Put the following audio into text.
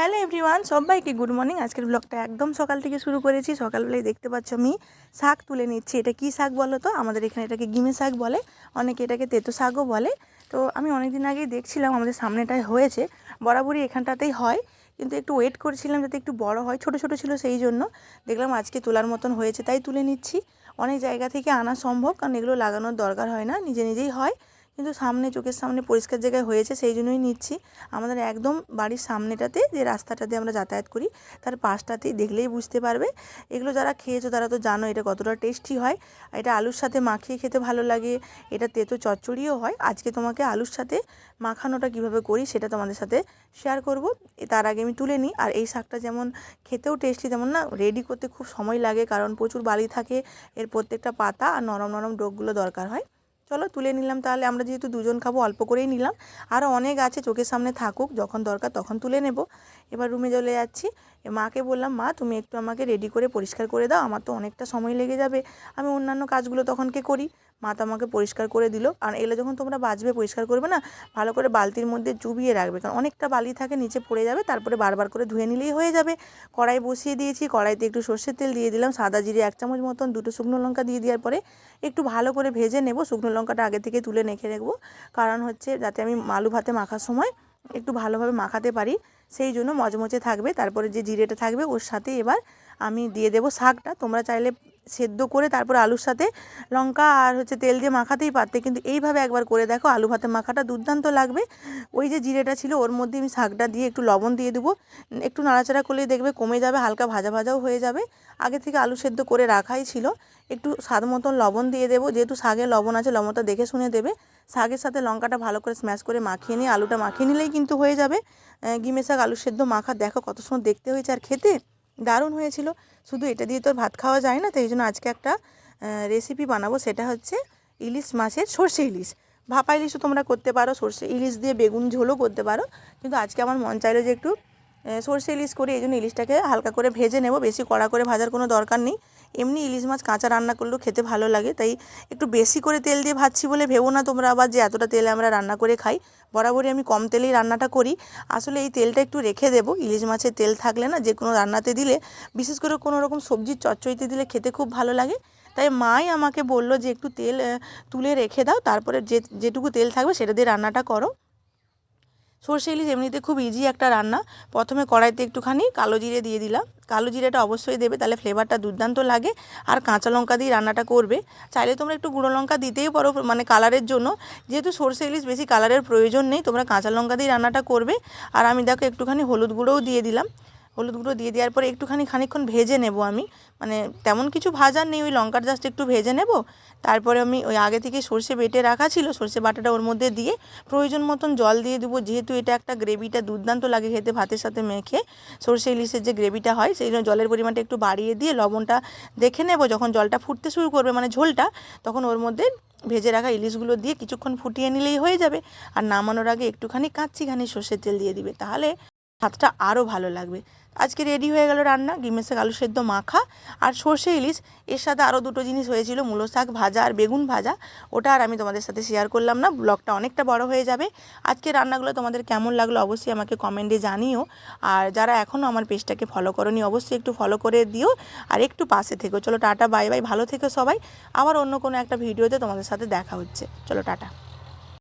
Hello everyone সবাইকে good morning আজকের ব্লগটা একদম সকাল থেকে শুরু করেছি। সকালবেলায় দেখতে পাচ্ছ আমি শাক তুলে নিচ্ছি। এটা কি শাক বলো তো? আমাদের এখানে এটাকে গিমে শাক বলে। অনেকে এটাকে তেতো শাকও বলে। তো আমি অনেক দিন আগেই দেখছিলাম, আমাদের সামনেটায় হয়েছে। বরাবরই এখানটাতেই হয়। কিন্তু একটু ওয়েট করছিলাম যাতে একটু বড় হয়। ছোট ছোট ছিল সেই জন্য। দেখলাম আজকে তোলার মতন হয়েছে, তাই তুলে নিচ্ছি। অনেক জায়গা থেকে আনা সম্ভব, কারণ এগুলো লাগানোর দরকার হয় না। নিজে, নিজেই হয়। কিন্তু সামনে চোখের সামনে পরিষ্কার জায়গায় হয়েছে, সেই জন্যই নিচ্ছি। আমাদের একদম বাড়ির সামনেটাতে যে রাস্তাটাতে আমরা যাতায়াত করি, তার পাশটাতেই দেখলেই বুঝতে পারবে। এগুলো যারা খেয়েছো তারা তো জানো এটা কতটা টেস্টি হয়। এটা আলুর সাথে মাখিয়ে খেতে ভালো লাগে, এটা তেতো চচ্চড়িও হয়। আজকে তোমাকে আলুর সাথে মাখানোটা কীভাবে করি সেটা তোমাদের সাথে শেয়ার করব। তার আগে আমি তুলে নিই। আর এই শাকটা যেমন খেতেও টেস্টি তেমন না রেডি করতে খুব সময় লাগে, কারণ প্রচুর বালি থাকে, এর প্রত্যেকটা পাতা আর নরম নরম ডোকগুলো দরকার হয়। চলো তুলে নিলাম তাহলে, আমরা যেহেতু দুজন খাব, অল্প করেই নিলাম। আরও অনেক আছে, চোখের সামনে থাকুক, যখন দরকার তখন তুলে নেব। এবার রুমে চলে যাচ্ছি। মাকে বললাম, মা, তুমি একটু আমাকে রেডি করে পরিষ্কার করে দাও, আমার তো অনেকটা সময় লেগে যাবে। আমি অন্যান্য কাজগুলো তখনকে করি? মা তো আমাকে পরিষ্কার করে দিল। আর এলে যখন তোমরা বাজবে, পরিষ্কার করবে না, ভালো করে বালতির মধ্যে চুবিয়ে রাখবে। কারণ অনেকটা বালি থাকে, নিচে পড়ে যাবে, তারপরে বারবার করে ধুয়ে নিলেই হয়ে যাবে। কড়াই বসিয়ে দিয়েছি, কড়াইতে একটু সর্ষের তেল দিয়ে দিলাম, সাদা জিরে এক চামচ মতন, দুটো শুকনো লঙ্কা দিয়ে দেওয়ার পরে একটু ভালো করে ভেজে নেব। শুকনো লঙ্কাটা আগে থেকে তুলে রেখে রাখব। কারণ হচ্ছে যাতে আমি আলু ভাতে মাখার সময় একটু ভালোভাবে মাখাতে পারি, সেই জন্য মচমচে থাকবে। তারপরে যে জিরেটা থাকবে, ওর সাথে এবার আমি দিয়ে দেবো শাকটা। তোমরা চাইলে সেদ্ধ করে তারপর আলুর সাথে লঙ্কা আর হচ্ছে তেল দিয়ে মাখাতেই পারতে। কিন্তু এইভাবে একবার করে দেখো, আলু ভাতে মাখাটা দুর্দান্ত লাগবে। ওই যে জিরেটা ছিল, ওর মধ্যে আমি শাকটা দিয়ে একটু লবণ দিয়ে দেবো। একটু নাড়াচাড়া করলেই দেখবে কমে যাবে, হালকা ভাজা ভাজাও হয়ে যাবে। আগে থেকে আলু সেদ্ধ করে রাখাই ছিল। একটু স্বাদ মতন লবণ দিয়ে দেবো। যেহেতু শাকে লবণ আছে, লবণটা দেখে শুনে দেবে। শাকের সাথে লঙ্কাটা ভালো করে স্ম্যাশ করে মাখিয়ে নিয়ে, আলুটা মাখিয়ে নিলেই কিন্তু হয়ে যাবে। গিমে শাক আলু সেদ্ধ মাখা, দেখো কত সুন্দর দেখতে হয়েছে আর খেতে। দারুণ হয়েছিল। শুধু এটা দিয়ে তো ভাত খাওয়া যায় না, তাই জন্য আজকে একটা রেসিপি বানাবো, সেটা হচ্ছে ইলিশ মাছের সর্ষে ইলিশ। ভাপা ইলিশও তোমরা করতে পারো, সর্ষে ইলিশ দিয়ে বেগুন ঝোলও করতে পারো। কিন্তু আজকে আমার মন চাইলো যে একটু সর্ষে ইলিশ করি, এই জন্য ইলিশটাকে হালকা করে ভেজে নেব, বেশি কড়া করে ভাজার কোনো দরকার নেই। এমনি ইলিশ মাছ কাঁচা রান্না করলেও খেতে ভালো লাগে, তাই একটু বেশি করে তেল দিয়ে ভাজছি বলে ভেবো না তোমরা আবার যে এতটা তেলে আমরা রান্না করে খাই। বরাবরই আমি কম তেলেই রান্নাটা করি। আসলে এই তেলটা একটু রেখে দেবো, ইলিশ মাছের তেল থাকলে না যে কোনো রান্নাতে দিলে, বিশেষ করে কোনো রকম সবজির চচ্চড়িতে দিলে খেতে খুব ভালো লাগে। তাই মাই আমাকে বলল যে একটু তেল তুলে রেখে দাও, তারপরে যে, যেটুকু তেল থাকবে সেটা দিয়ে রান্নাটা করো। সর্ষে ইলিশ এমনিতে খুব ইজি একটা রান্না। প্রথমে কড়াইতে একটুখানি কালো জিরে দিয়ে দিলাম। কালো জিরেটা অবশ্যই দেবে, তাহলে ফ্লেভারটা দুর্দান্ত লাগে। আর কাঁচা লঙ্কা দিয়ে রান্নাটা করবে। চাইলে তোমরা একটু গুঁড়ো লঙ্কা দিতেই পারো মানে কালারের জন্য। যেহেতু সর্ষে ইলিশ বেশি কালারের প্রয়োজন নেই, তোমরা কাঁচা লঙ্কা দিয়ে রান্নাটা করবে। আর আমি দেখো একটুখানি হলুদ গুঁড়োও দিয়ে দিলাম। হলুদ গুঁড়ো দিয়ে দেওয়ার পরে একটুখানি খানিক্ষণ ভেজে নেব আমি। মানে তেমন কিছু ভাজার নেই, ওই লঙ্কার জাস্ট একটু ভেজে নেব। তারপরে আমি ওই আগে থেকে সর্ষে বেটে রাখা ছিল, সর্ষে বাটাটা ওর মধ্যে দিয়ে প্রয়োজন মতন জল দিয়ে দেবো। যেহেতু এটা একটা গ্রেভিটা দুর্দান্ত লাগে খেতে ভাতের সাথে মেখে। সর্ষে ইলিশের যে গ্রেভিটা হয়, সেই জন্য জলের পরিমাণটা একটু বাড়িয়ে দিয়ে লবণটা দেখে নেব। যখন জলটা ফুটতে শুরু করবে মানে ঝোলটা, তখন ওর মধ্যে ভেজে রাখা ইলিশগুলো দিয়ে কিছুক্ষণ ফুটিয়ে নিলেই হয়ে যাবে। আর নামানোর আগে একটুখানি কাচ্চিখানি সর্ষের তেল দিয়ে দিবে। তাহলে ভাতটা আরও ভালো লাগবে। আজকে রেডি হয়ে গেল রান্না শাক আলু সেদ্ধ, মাখা আর সর্ষে ইলিশ। এর সাথে আরও দুটো জিনিস হয়েছিল, মূলো শাক ভাজা আর বেগুন ভাজা। ওটা আর আমি তোমাদের সাথে শেয়ার করলাম না, ব্লগটা অনেকটা বড় হয়ে যাবে। আজকে রান্নাগুলো তোমাদের কেমন লাগল অবশ্যই আমাকে কমেন্টে জানিও। আর যারা এখনও আমার পেজটাকে ফলো করনি, অবশ্যই একটু ফলো করে দিও আর একটু পাশে থেকো। চলো টাটা বাই বাই ভালো থেকো সবাই। আবার অন্য কোনো একটা ভিডিওতে তোমাদের সাথে দেখা হচ্ছে। চলো টাটা।